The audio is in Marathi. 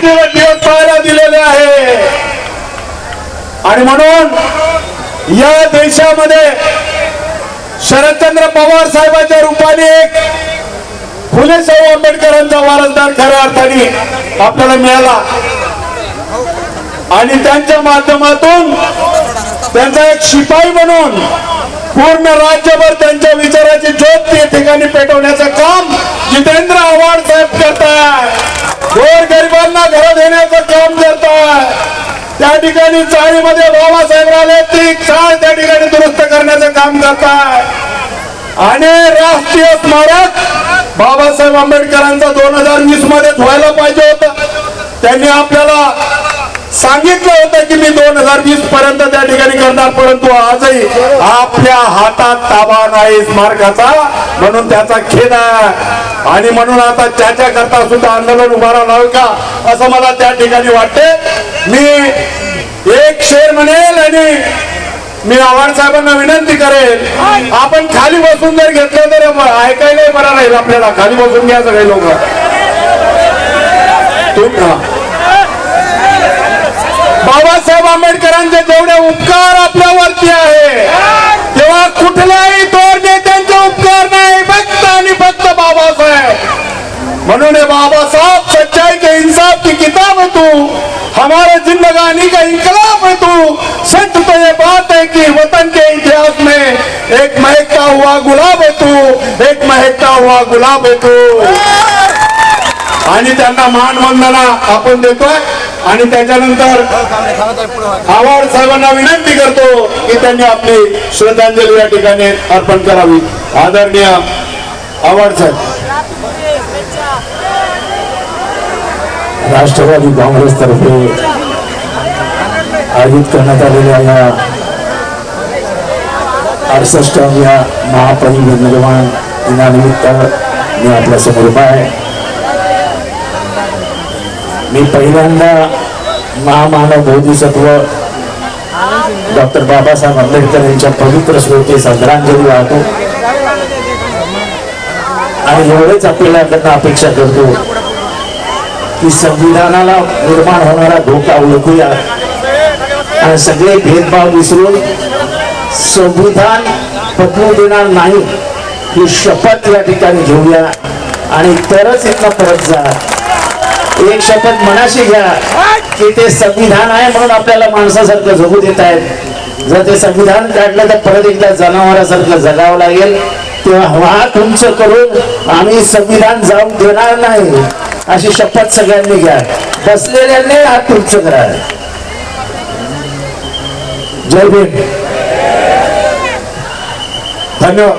दिवस दिवस पाहायला दिलेले आहे. आणि म्हणून या देशामध्ये शरदचंद्र पवार साहेबांच्या रूपाने एक फुले साहेब आंबेडकरांचा वारसदार खऱ्या अर्थाने आपल्याला मिळाला. आणि त्यांच्या माध्यमातून त्यांचा एक शिपाई म्हणून पूर्ण राज्यभर त्यांच्या विचाराची ज्योत या ठिकाणी पेटवण्याचं काम जितेंद्र आव्हाड साहेब करताय गोर गरिबांना घर देण्याचं काम करताय त्या ठिकाणी चाळीमध्ये बाबासाहेब आले ती चाळ त्या ठिकाणी दुरुस्त करण्याचं काम करताय. आणि राष्ट्रीय स्मारक बाबासाहेब आंबेडकरांचा दोन हजार वीस मध्येच व्हायला पाहिजे होतं. त्यांनी आपल्याला सांगितलं होतं की मी दोन हजार वीस पर्यंत त्या ठिकाणी करणार परंतु आजही आपल्या हातात ताबा नाही स्मारकाचा म्हणून त्याचा खेद आहे. आणि म्हणून आता त्याच्या करता सुद्धा आंदोलन उभारावं लागेल का? असं मला त्या ठिकाणी वाटते मी एक शेर म्हणेल आणि मी आव्हाड साहेबांना विनंती करेल. आपण खाली बसून जर घेतलं तर ऐकायलाही बरं राहील आपल्याला. खाली बसून घ्या सगळे लोक. बाबासाहेब आंबेडकरांचे जेवढे उपकार आपल्यावरती आहे तेव्हा कुठल्याही तोर नेत्यांचे उपकार नाही. फक्त आणि फक्त बाबासाहेब. म्हणून हे बाबासाहेब सच्चाई के इंसाफ की किताब तू. हमारे जिंदगानी का इंकलाब है तू। सच तो ये बात है कि वतन के इतिहास में एक महकता हुआ गुलाब है तू। एक महकता हुआ गुलाब है तू। आणि त्यांना मानवंदना आपण देतोय. आणि त्याच्यानंतर आव्हाड साहेबांना विनंती करतो की त्यांनी आपली श्रद्धांजली या ठिकाणी अर्पण करावी. आदरणीय आव्हाड साहेब. राष्ट्रवादी काँग्रेसतर्फे आयोजित करण्यात आलेल्या या अडसष्टाव्या महापरिनिर्वाण दिनानिमित्त मी आपल्यासमोर आहे. मी पहिल्यांदा महामानव बोधिसत्व डॉक्टर बाबासाहेब आंबेडकर यांच्या पवित्र स्मृती श्रद्धांजली वाहतो. आणि एवढेच आपल्याला त्यांना अपेक्षा करतो की संविधानाला निर्माण होणारा धोका ओळखूया. आणि सगळे भेदभाव विसरून संविधान पटवू देणार नाही ही शपथ या ठिकाणी घेऊया. आणि तरच इथं परत जा. एक शपथ मनाशी घ्या की ते संविधान आहे म्हणून आपल्याला माणसासारखं जगू देत आहेत. जर ते संविधान काढलं तर परत एकदा जनावरासारखं जगावं लागेल. तेव्हा हा तुमचं करून आम्ही संविधान जाऊ देणार नाही. अशी शपथ सगळ्यांनी घ्या. बसलेल्यांनी हात तुमचं करा जय भीम. धन्यवाद.